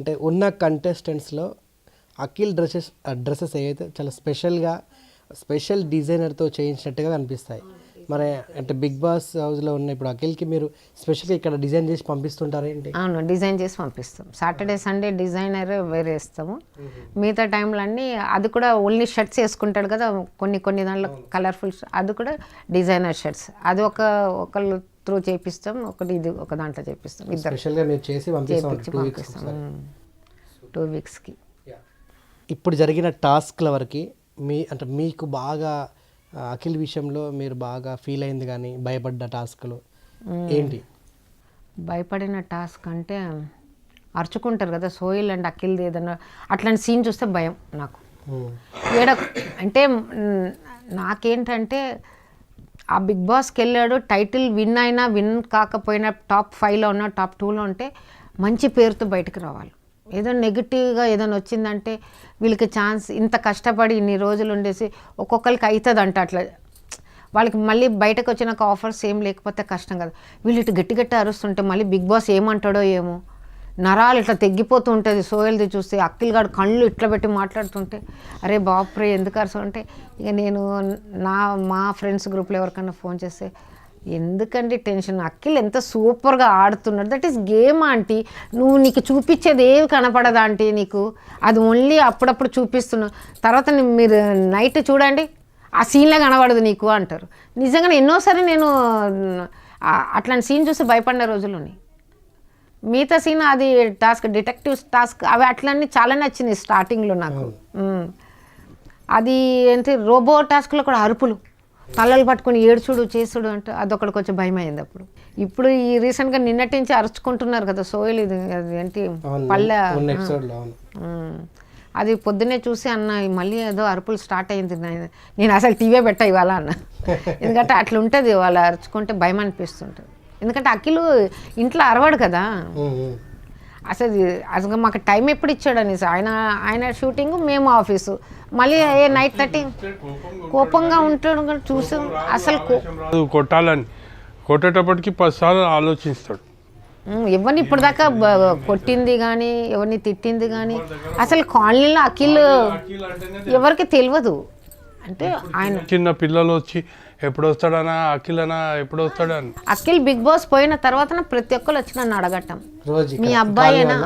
అంటే ఉన్న కంటెస్టెంట్స్లో Akhil dresses dresses ఏవైతే చాలా స్పెషల్గా స్పెషల్ డిజైనర్తో చేయించినట్టుగా అనిపిస్తాయి మరి అంటే బిగ్ బాస్ హౌస్లో ఉన్న ఇప్పుడు అఖిల్కి మీరు స్పెషల్గా ఇక్కడ డిజైన్ చేసి పంపిస్తుంటారా ఏంటి? అవును డిజైన్ చేసి పంపిస్తాం. సాటర్డే సండే డిజైనర్ వేరే ఇస్తాము. మిగతా టైంలో అన్నీ అది కూడా ఓన్లీ షర్ట్స్ వేసుకుంటాడు కదా కొన్ని కొన్ని దాంట్లో కలర్ఫుల్ అది కూడా డిజైనర్ షర్ట్స్ అది ఒక ఒకళ్ళు త్రూ చేపిస్తాం ఒకటి ఇది ఒక దాంట్లో చేపిస్తాం. ఇద్దరు స్పెషల్గా మీరు చేసి పంపిస్తాం టూ వీక్స్కి. ఇప్పుడు జరిగిన టాస్క్ల వరకు మీ అంటే మీకు బాగా అఖిల్ విషయంలో మీరు బాగా ఫీల్ అయింది కానీ భయపడ్డ టాస్క్లు ఏంటి? భయపడిన టాస్క్ అంటే అరుచుకుంటారు కదా సోయిల్ అండ్ అఖిల్ది ఏదన్నా అట్లాంటి సీన్ చూస్తే భయం నాకు. ఏడ అంటే నాకేంటంటే ఆ బిగ్ బాస్కి వెళ్ళాడు టైటిల్ విన్ అయినా విన్ కాకపోయినా టాప్ ఫైవ్లో ఉన్నా టాప్ టూలో ఉంటే మంచి పేరుతో బయటకు రావాలి. ఏదో నెగిటివ్గా ఏదైనా వచ్చిందంటే వీళ్ళకి ఛాన్స్ ఇంత కష్టపడి ఇన్ని రోజులు ఉండేసి ఒక్కొక్కరికి అవుతుంది అంట అట్లా. వాళ్ళకి మళ్ళీ బయటకు వచ్చినాక ఆఫర్స్ ఏం లేకపోతే కష్టం కదా. వీళ్ళు ఇటు గట్టి గట్టి అరుస్తుంటే మళ్ళీ బిగ్ బాస్ ఏమంటాడో ఏమో. నరాలు ఇట్లా తెగ్గిపోతూ ఉంటుంది. సోయల్ది చూస్తే అక్కిల్గాడు కళ్ళు ఇట్లా పెట్టి మాట్లాడుతుంటే అరే బాప్రే ఎందుకు అరసు అంటే ఇక నేను నా మా ఫ్రెండ్స్ గ్రూప్లో ఎవరికైనా ఫోన్ చేస్తే ఎందుకండి టెన్షన్? అక్కిల్ ఎంత సూపర్గా ఆడుతున్నాడు. That is game aunty. నువ్వు నీకు చూపించేది ఏమి కనపడదా ఆంటీ నీకు? అది ఓన్లీ అప్పుడప్పుడు చూపిస్తున్నావు తర్వాత మీరు నైట్ చూడండి ఆ సీన్లో కనబడదు నీకు అంటారు. నిజంగా ఎన్నోసారి నేను అట్లాంటి సీన్ చూసి భయపడిన రోజులు ఉన్నాయి. మిగతా సీన్ అది టాస్క్ డిటెక్టివ్ టాస్క్ అవి అట్లన్నీ చాలా నచ్చినాయి స్టార్టింగ్లో నాకు. అది ఏంటి రోబో టాస్క్లో కూడా అరుపులు. తలలు పట్టుకొని ఏడ్చుడు చేసుడు అంటే అదొకటి కొంచెం భయం అయింది అప్పుడు. ఇప్పుడు ఈ రీసెంట్గా నిన్నటి నుంచి అరుచుకుంటున్నారు కదా సోయల్ ఇది అది ఏంటి మ్మ్. అది పొద్దున్నే చూసి అన్న మళ్ళీ ఏదో అరుపులు స్టార్ట్ అయింది. నేను అసలు టీవీ పెట్టా ఇవాళ అన్న. ఎందుకంటే అట్లా ఉంటుంది వాళ్ళు అరుచుకుంటే భయం అనిపిస్తుంటుంది. ఎందుకంటే అఖిలు ఇంట్లో అరవాడు కదా. అసలు అసలు మాకు టైం ఎప్పుడు ఇచ్చాడు అనేసి ఆయన ఆయన షూటింగ్ మేము ఆఫీసు. మళ్ళీ ఏ నైట్ థర్టీ కోపంగా ఉంటాడు చూసాం అసలు కొట్టాలని. కొట్టేటప్పటికి పదిసార్లు ఆలోచిస్తాడు. ఎవరిని ఇప్పుడు దాకా కొట్టింది కానీ ఎవరిని తిట్టింది కానీ అసలు కాలనీలో అఖిల్ ఎవరికి తెలియదు. అంటే ఆయన చిన్న పిల్లలు వచ్చి ఎప్పుడు వస్తాడనా అఖిలనా ఎప్పుడు వస్తాడని అఖిల్ బిగ్ బాస్ పోయిన తర్వాత ప్రతి ఒక్కరు వచ్చి నన్ను అడగటం. రోజు మీ అబ్బాయేనా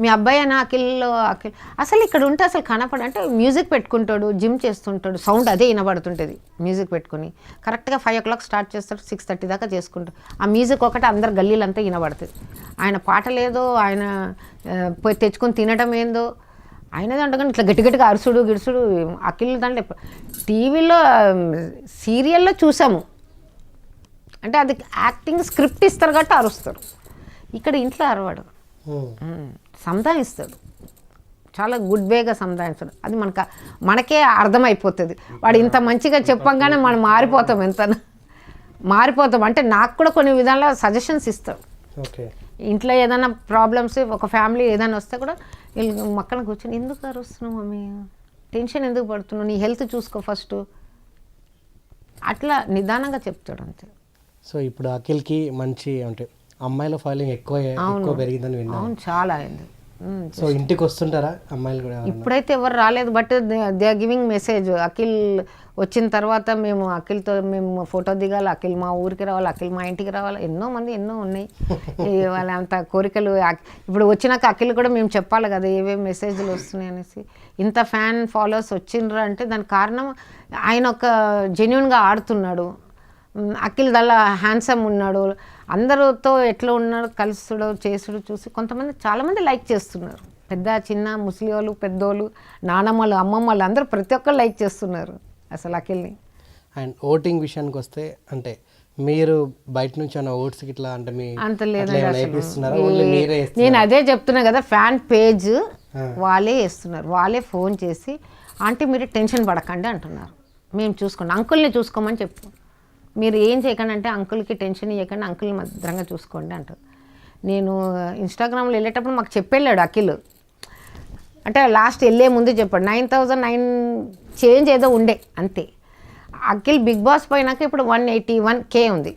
మీ అబ్బాయేనా అఖిల్ అఖిల్. అసలు ఇక్కడ ఉంటే అసలు కనపడ అంటే మ్యూజిక్ పెట్టుకుంటాడు జిమ్ చేస్తుంటాడు సౌండ్ అదే వినబడుతుంటుంది మ్యూజిక్ పెట్టుకుని. కరెక్ట్గా ఫైవ్ ఓ క్లాక్ స్టార్ట్ చేస్తాడు సిక్స్ థర్టీ దాకా చేసుకుంటాడు. ఆ మ్యూజిక్ ఒకటి అందరు గల్లీలంతా వినబడుతుంది. ఆయన పాటలేదో ఆయన ఆ, పోయి తెచ్చుకొని తినటం ఏందో ఆయన దాంట్లో కానీ ఇట్లా గట్టి గట్టిగా అరుసుడు గిడుసుడు అఖిల్ దాంట్లో టీవీలో సీరియల్లో చూసాము. అంటే అది యాక్టింగ్ స్క్రిప్ట్ ఇస్తారు కాబట్టి అరుస్తారు. ఇక్కడ ఇంట్లో అరవాడు. సంధానిస్తాడు. చాలా గుడ్ వేగా సంధానిస్తాడు. అది మనకు మనకే అర్థమైపోతుంది. వాడు ఇంత మంచిగా చెప్పంగానే మనం మారిపోతాం ఎంత మారిపోతాం. అంటే నాకు కూడా కొన్ని విధాల సజెషన్స్ ఇస్తాడు. ఓకే. ఇంట్లో ఏదైనా ప్రాబ్లమ్స్ ఒక ఫ్యామిలీ ఏదైనా వస్తే కూడా వీళ్ళు మక్కన కూర్చొని ఎందుకు అరుస్తున్నావు మమ్మీ? టెన్షన్ ఎందుకు పడుతున్నావు? నీ హెల్త్ చూసుకో ఫస్ట్ అట్లా నిదానంగా చెప్తాడు అంతే. సో ఇప్పుడు అఖిల్కి మంచి అంటే అమ్మాయిల ఫాలోయింగ్ ఎక్కువ ఎక్కువ పెరిగిందని విన్నాను. అవును చాలా అయింది. సో ఇంటికి వస్తుంటారా అమ్మాయిలు కూడా? ఇప్పుడైతే ఎవరు రాలేదు but they are giving message Akhil వచ్చిన తర్వాత మేము అఖిల్తో మేము ఫోటో దిగాలి అఖిల్ మా ఊరికి రావాలి అఖిల్ మా ఇంటికి రావాలి. ఎన్నో మంది ఎన్నో ఉన్నాయి. వాళ్ళ అంత కోరికలు ఇప్పుడు వచ్చినాక అఖిల్ కూడా మేము చెప్పాలి కదా ఏవేవి మెసేజ్లు వస్తున్నాయి అనేసి. ఇంత ఫ్యాన్ ఫాలోవర్స్ వచ్చిండ్రు అంటే దానికి కారణం ఆయన ఒక జెన్యున్గా ఆడుతున్నాడు. అఖిల్ దల్లా హ్యాండ్సమ్ ఉన్నాడు. అందరితో ఎట్లా ఉన్నాడు కలుసుడు చేసుడు చూసి కొంతమంది చాలామంది లైక్ చేస్తున్నారు. పెద్ద చిన్న ముసలి వాళ్ళు పెద్దోళ్ళు నానమ్మలు అమ్మమ్మలు అందరూ ప్రతి ఒక్కరు లైక్ చేస్తున్నారు అసలు అఖిల్ని. అండ్ ఓటింగ్ విషయానికి వస్తే అంటే మీరు బయట నుంచి ఏమైనా ఓట్స్ ఇట్లా అంటే మీ అంత? నేను అదే చెప్తున్నా కదా ఫ్యాన్ పేజ్ వాళ్ళే వేస్తున్నారు. వాళ్ళే ఫోన్ చేసి ఆంటీ మీరు టెన్షన్ పడకండి అంటున్నారు. మేము చూసుకోండి. అంకుల్ని చూసుకోమని చెప్పు. మీరు ఏం చేయకండి అంటే అంకుల్కి టెన్షన్ ఇవ్వకండి అంకుల్ని భద్రంగా చూసుకోండి అంటారు. నేను ఇన్స్టాగ్రామ్లో వెళ్ళేటప్పుడు మాకు చెప్పెళ్ళాడు అఖిల్. అంటే లాస్ట్ వెళ్ళే ముందు చెప్పాడు నైన్ థౌజండ్ నైన్ చేంజ్ ఏదో ఉండే అంతే. అఖిల్ బిగ్ బాస్ పోయినాక ఇప్పుడు వన్ ఎయిటీ వన్ కే ఉంది.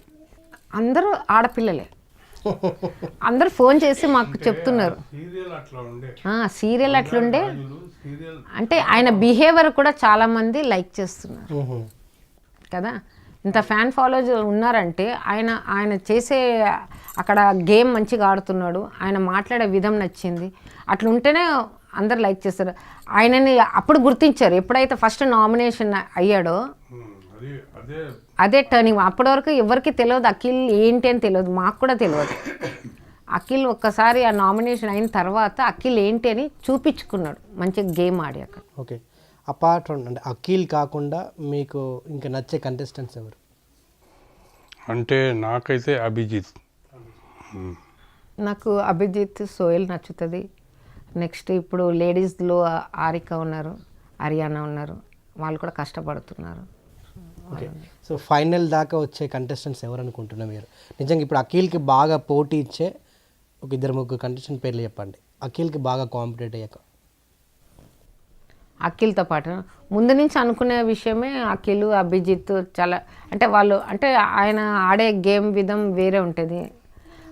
అందరూ ఆడపిల్లలే. అందరు ఫోన్ చేసి మాకు చెప్తున్నారు. సీరియల్ అట్లుండే. అంటే ఆయన బిహేవియర్ కూడా చాలా మంది లైక్ చేస్తున్నారు. కదా? ఇంత ఫ్యాన్ ఫాలోజ్ ఉన్నారంటే ఆయన ఆయన చేసే అక్కడ గేమ్ మంచిగా ఆడుతున్నాడు ఆయన మాట్లాడే విధం నచ్చింది. అట్లా ఉంటేనే అందరు లైక్ చేస్తారు. ఆయనని అప్పుడు గుర్తించారు. ఎప్పుడైతే ఫస్ట్ నామినేషన్ అయ్యాడో అదే అదే టర్నింగ్ అప్పటి వరకు ఎవరికి తెలియదు అఖిల్ ఏంటి అని తెలియదు. మాకు కూడా తెలియదు. అఖిల్ ఒక్కసారి ఆ నామినేషన్ అయిన తర్వాత అఖిల్ ఏంటి అని చూపించుకున్నాడు. మంచిగా గేమ్ ఆడి అక్కడ ఓకే. అపార్ట్ ఫ్రమ్ అంటే అఖిల్ కాకుండా మీకు ఇంకా నచ్చే కంటెస్టెంట్స్ ఎవరు? అంటే నాకైతే అభిజిత్. నాకు అభిజిత్ సోయల్ నచ్చుతుంది. నెక్స్ట్ ఇప్పుడు లేడీస్లో ఆరిక ఉన్నారు హరియానా ఉన్నారు. వాళ్ళు కూడా కష్టపడుతున్నారు. ఓకే. సో ఫైనల్ దాకా వచ్చే కంటెస్టెంట్స్ ఎవరు అనుకుంటున్నారు మీరు? నిజంగా ఇప్పుడు అఖిల్కి బాగా పోటీ ఇచ్చే ఒక ఇద్దరు ముగ్గురు కంటెస్టెంట్ పేర్లు చెప్పండి. అఖిల్కి బాగా కాంపిటేట్ అయ్యాక. అఖిల్తో పాటు. ముందు నుంచి అనుకునే విషయమే అఖిల్ అభిజిత్ చాలా అంటే వాళ్ళు అంటే ఆయన ఆడే గేమ్ విధం వేరే ఉంటుంది.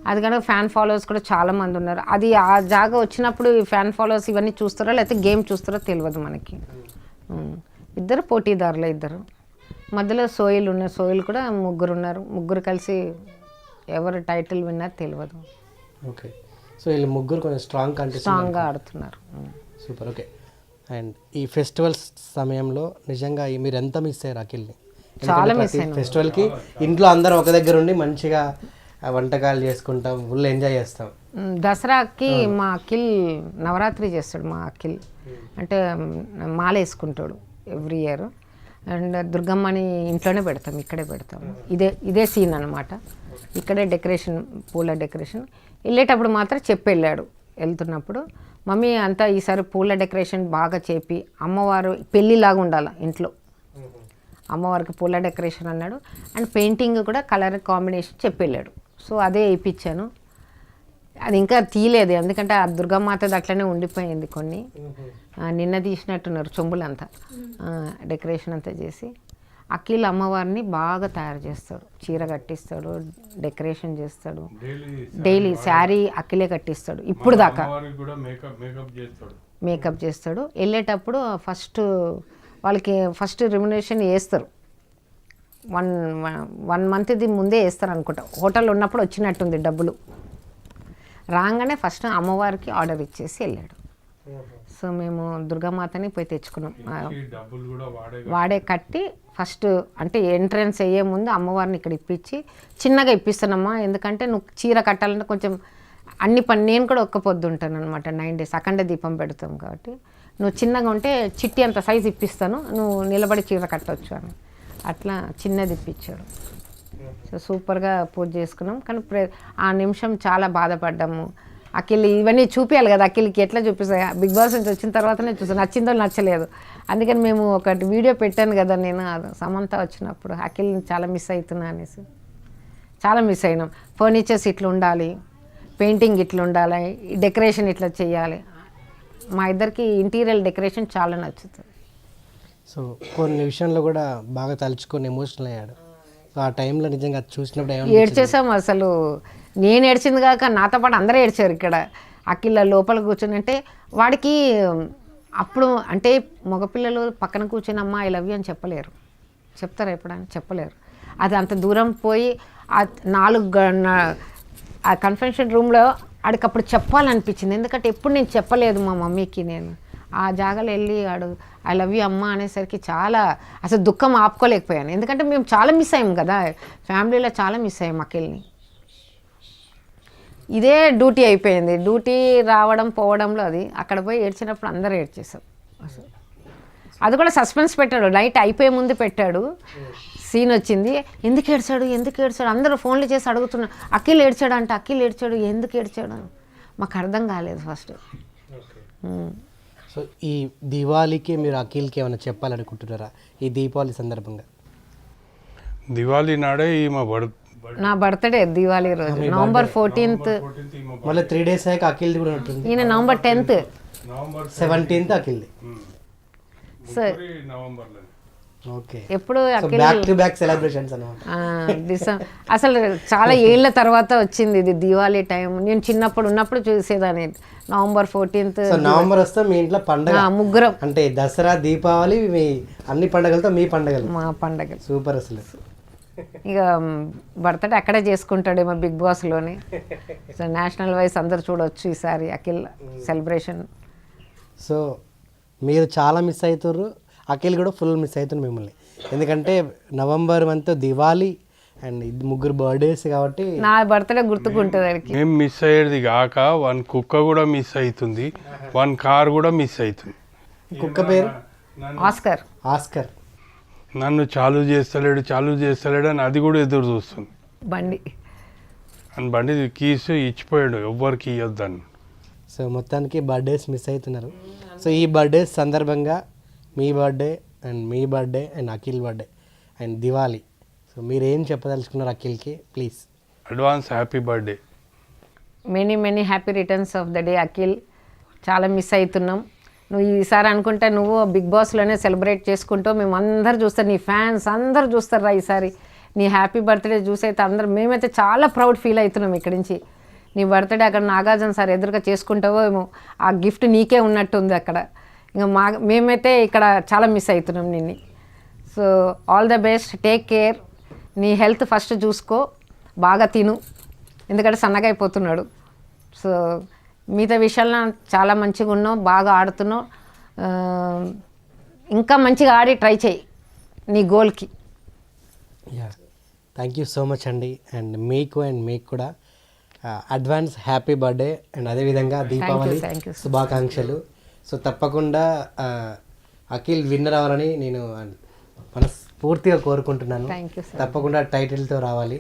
అది కనుక ఫ్యాన్ ఫాలోవర్స్ కూడా చాలా మంది ఉన్నారు. అది ఆ జాగా వచ్చినప్పుడు ఈ ఫ్యాన్ ఫాలోవర్స్ ఇవన్నీ చూస్తారో లేకపోతే గేమ్ చూస్తారో తెలియదు మనకి. ఇద్దరు పోటీదారులే ఇద్దరు. మధ్యలో సోయిల్ ఉన్నారు సోయిల్ కూడా ముగ్గురు ఉన్నారు. ముగ్గురు కలిసి ఎవరు టైటిల్ విన్నర్ తెలియదు. ఓకే. సో వీళ్ళు ముగ్గురు కొంచెం స్ట్రాంగ్ స్ట్రాంగ్గా ఆడుతున్నారు. సూపర్. ఓకే. అండ్ ఈ ఫెస్టివల్స్ సమయంలో నిజంగా మీరు ఎంత మిస్ అయ్యారు అఖిల్ని? చాలా miss ఫెస్టివల్కి ఇంట్లో అందరూ ఒక దగ్గర ఉండి మంచిగా వంటకాలు చేసుకుంటాం ఫుల్ ఎంజాయ్ చేస్తాం. దసరాకి మా అఖిల్ నవరాత్రి చేస్తాడు మా అఖిల్. అంటే మాల వేసుకుంటాడు ఎవ్రీ ఇయర్. అండ్ దుర్గమ్మని ఇంట్లోనే పెడతాం ఇక్కడే పెడతాం. ఇదే ఇదే సీన్ అనమాట ఇక్కడే డెకరేషన్ పూల డెకరేషన్ వెళ్ళేటప్పుడు మాత్రం చెప్పి వెళ్ళాడు. వెళ్తున్నప్పుడు మమ్మీ అంతా ఈసారి పూల డెకరేషన్ బాగా చేపి అమ్మవారు పెళ్ళిలాగా ఉండాలి ఇంట్లో. అమ్మవారికి పూల డెకరేషన్ అన్నాడు. అండ్ పెయింటింగ్ కూడా కలర్ కాంబినేషన్ చెప్పి వెళ్ళాడు సో అదే వేయించాను అది ఇంకా తీయలేదు. ఎందుకంటే ఆ దుర్గామాతది అట్లనే ఉండిపోయింది కొన్ని. నిన్న తీసినట్టున్నారు చెంబులంతా. డెకరేషన్ అంతా చేసి. అఖిల్ అమ్మవారిని బాగా తయారు చేస్తాడు. చీర కట్టిస్తాడు డెకరేషన్ చేస్తాడు. డైలీ శారీ అఖిలే కట్టిస్తాడు. ఇప్పుడు దాకా. మేకప్ చేస్తాడు. మేకప్ చేస్తాడు. వెళ్ళేటప్పుడు ఫస్ట్ వాళ్ళకి ఫస్ట్ రెమ్యునేషన్ వేస్తారు. వన్ వన్ మంత్ ఇది ముందే వేస్తారు అనుకుంటా. హోటల్ ఉన్నప్పుడు వచ్చినట్టుంది డబ్బులు. రాగానే ఫస్ట్ అమ్మవారికి ఆర్డర్ ఇచ్చేసి వెళ్ళాడు. సో మేము దుర్గామాతని పోయి తెచ్చుకున్నాం. వాడే కట్టి ఫస్ట్ అంటే ఎంట్రన్స్ అయ్యే ముందు అమ్మవారిని ఇక్కడ ఇప్పించి చిన్నగా ఇప్పిస్తానమ్మా ఎందుకంటే నువ్వు చీర కట్టాలంటే కొంచెం అన్ని పని నేను కూడా ఒక్క పొద్దు ఉంటాను అనమాట నైన్ డేస్ అఖండ దీపం పెడతాం కాబట్టి. నువ్వు చిన్నగా ఉంటే చిట్టి అంత సైజు ఇప్పిస్తాను నువ్వు నిలబడి చీర కట్టవచ్చు అని. అట్లా చిన్నది ఇప్పించాడు సో సూపర్గా పూజ చేసుకున్నాం. కానీ ప్ర- ఆ నిమిషం చాలా బాధపడ్డాము. అఖిల్ ఇవన్నీ చూపించాలి కదా అఖిల్కి ఎట్లా చూపిస్తాయి? బిగ్ బాస్ నుంచి వచ్చిన తర్వాతనే చూసాను నచ్చిందో నచ్చలేదు. అందుకని మేము ఒకటి వీడియో పెట్టాను కదా నేను అది సమంత వచ్చినప్పుడు. అఖిల్ని చాలా మిస్ అవుతున్నా అనేసి. చాలా మిస్ అయినాం. ఫర్నిచర్స్ ఇట్లా ఉండాలి పెయింటింగ్ ఇట్లా ఉండాలి డెకరేషన్ ఇట్లా చేయాలి. మా ఇద్దరికి ఇంటీరియర్ డెకరేషన్ చాలా నచ్చుతుంది. సో కొన్ని విషయంలో కూడా బాగా తలుచుకొని ఎమోషనల్ అయ్యాడు. ఆ టైంలో నిజంగా చూసినప్పుడు ఏడ్చేసాము అసలు. నేను ఏడ్చింది కాక నాతో పాటు అందరూ ఏడ్చారు ఇక్కడ. అఖిల లోపల కూర్చొని అంటే వాడికి అప్పుడు అంటే మగపిల్లలు పక్కన కూర్చొని అమ్మ ఐ లవ్ యూ అని చెప్పలేరు. చెప్తారా ఎప్పుడైనా? చెప్పలేరు. అది అంత దూరం పోయి ఆ నాలుగు ఆ కన్ఫెన్షన్ రూమ్లో ఆడికి అప్పుడు చెప్పాలనిపించింది. ఎందుకంటే ఎప్పుడు నేను చెప్పలేదు మా మమ్మీకి నేను. ఆ జాగాలో వెళ్ళి ఆడు ఐ లవ్ యూ అమ్మ అనేసరికి చాలా అసలు దుఃఖం ఆపుకోలేకపోయాను. ఎందుకంటే మేము చాలా మిస్ అయ్యాం కదా. ఫ్యామిలీలో చాలా మిస్ అయ్యాం అఖిల్ని. ఇదే డ్యూటీ అయిపోయింది. డ్యూటీ రావడం పోవడంలో అది. అక్కడ పోయి ఏడ్చినప్పుడు అందరూ ఏడ్చేసాం అసలు. అది కూడా సస్పెన్స్ పెట్టాడు. నైట్ అయిపోయే ముందు పెట్టాడు. సీన్ వచ్చింది. ఎందుకు ఏడ్చాడు? ఎందుకు ఏడ్చాడు? అందరూ ఫోన్లు చేసి అడుగుతున్నారు అఖిల్ ఏడ్చాడు అంటే అఖిల్ ఏడ్చాడు ఎందుకు ఏడ్చాడు? మాకు అర్థం కాలేదు ఫస్ట్. సో ఈ దివాళీకి మీరు అఖిల్కి ఏమైనా చెప్పాలనుకుంటున్నారా? ఈ దీపావళి సందర్భంగా? దివాళీ నాడే ఈమె బడ్ నా బర్త్డే దివాళీ రోజు. నవంబర్ ఫోర్టీన్త్ మళ్ళీ త్రీ డేస్ అయ్యాక అఖిల్ది కూడా ఉంటుంది. ఈయన నవంబర్ టెన్త్ నవంబర్ సెవెంటీన్త్ అఖిల్ది. సో నవంబర్లో ఓకే ఎప్పుడు అసలు చాలా ఏళ్ళ తర్వాత వచ్చింది ఇది దివాళీ టైం. నేను చిన్నప్పుడు ఉన్నప్పుడు చూసేదాన్ని. నవంబర్ ఫోర్టీన్త్ నవంబర్ వస్తే మీ ఇంట్లో పండగ. ముగ్గురం. అంటే దసరా దీపావళి మీ అన్ని పండగలతో మీ పండగలు. మా పండగలు. సూపర్ అసలు. ఇక బర్త్డే అక్కడే చేసుకుంటాడేమో బిగ్ బాస్లోనే సో నేషనల్ వైస్ అందరు చూడొచ్చు ఈసారి అఖిల్ సెలబ్రేషన్. సో మీరు చాలా మిస్ అవుతుర్రు అఖిల్ కూడా ఫుల్ మిస్ అవుతుంది మిమ్మల్ని. ఎందుకంటే నవంబర్ మంత్ దివాళీ అండ్ ఇది ముగ్గురు బర్త్డేస్ కాబట్టి నా బర్త్డే గుర్తుకుంటుంది మేము మిస్ అయ్యేది కాక వన్ కుక్క కూడా మిస్ అవుతుంది. వన్ కార్ కూడా మిస్ అవుతుంది. కుక్క పేరు? ఆస్కర్. ఆస్కర్. నన్ను చాలు చేస్తలేడు చాలు చేస్తలేడు అని అది కూడా ఎదురు చూస్తుంది. బండి. అని బండి కీస్ ఇచ్చిపోయాడు ఎవ్వరికి ఇవ్వద్దని సో మొత్తానికి బర్త్డేస్ మిస్ అవుతున్నారు. సో ఈ బర్త్డేస్ సందర్భంగా మీ birthday and me birthday and Akhil birthday and Diwali. So మీరు ఏం చెప్పదలుచుకున్నారు అఖిల్కి? Please advance happy birthday many many happy returns of the day Akhil. చాలా మిస్ అవుతున్నాం. నువ్వు ఈసారి అనుకుంటే నువ్వు బిగ్ బాస్లోనే సెలబ్రేట్ చేసుకుంటూ మేము అందరు చూస్తారు నీ ఫ్యాన్స్ అందరు చూస్తారా ఈసారి? నీ హ్యాపీ బర్త్డే చూసైతే అందరు మేమైతే చాలా ప్రౌడ్ ఫీల్ అవుతున్నాం ఇక్కడి నుంచి. నీ బర్త్డే అక్కడ నాగార్జున సార్ ఎదురుగా చేసుకుంటావో ఏమో ఆ గిఫ్ట్ నీకే ఉన్నట్టుంది అక్కడ. ఇంకా మా మేమైతే ఇక్కడ చాలా మిస్ అవుతున్నాం నిన్ను. So all the best take care. నీ హెల్త్ ఫస్ట్ చూసుకో బాగా తిను. ఎందుకంటే సన్నగా అయిపోతున్నాడు. సో మిగతా విషయాల్లో చాలా మంచిగా ఉన్నావు బాగా ఆడుతున్నావు. ఇంకా మంచిగా ఆడి ట్రై చేయి నీ గోల్కి. Yeah thank you so much అండి అండ్ మీకు అండ్ మీకు కూడా అడ్వాన్స్ హ్యాపీ బర్త్డే అండ్ అదేవిధంగా దీపావళి శుభాకాంక్షలు. సో తప్పకుండా అఖిల్ విన్నర్ అవ్వాలని నేను మనస్ఫూర్తిగా కోరుకుంటున్నాను. తప్పకుండా టైటిల్తో రావాలి.